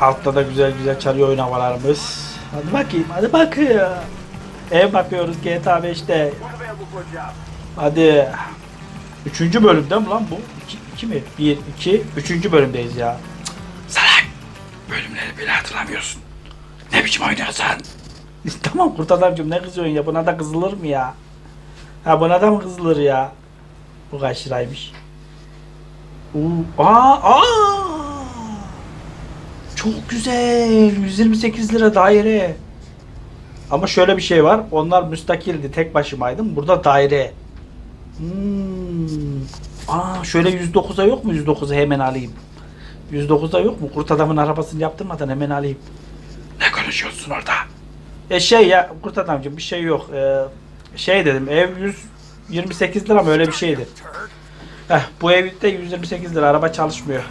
Altta da güzel güzel çalıyor oyun havalarımız. Hadi bakayım, hadi bakayım. Ev bakıyoruz GTA 5'te. Hadi. Üçüncü bölümde mi lan bu? İki, iki mi? Bir, iki, üçüncü bölümdeyiz ya. Cık, Salak! Bölümleri bile hatırlamıyorsun. Ne biçim oynuyorsun? tamam kurt adamcığım ne kızıyorsun ya? Buna da kızılır mı ya? Ha buna da mı kızılır ya? Bu kaç liraymış? Uu, aa, aa! Çok güzel. 128 lira daire. Ama şöyle bir şey var. Onlar müstakildi. Tek başımaydım. Burada daire. Hmm. Aa şöyle 109'a yok mu? 109'a hemen alayım. 109'a yok mu? Kurt adamın arabasını yaptırmadan hemen alayım. Ne konuşuyorsun orada? E şey ya kurt adamcığım bir şey yok. Ee, şey dedim ev 128 lira mı öyle bir şeydi. Heh, bu evde 128 lira araba çalışmıyor.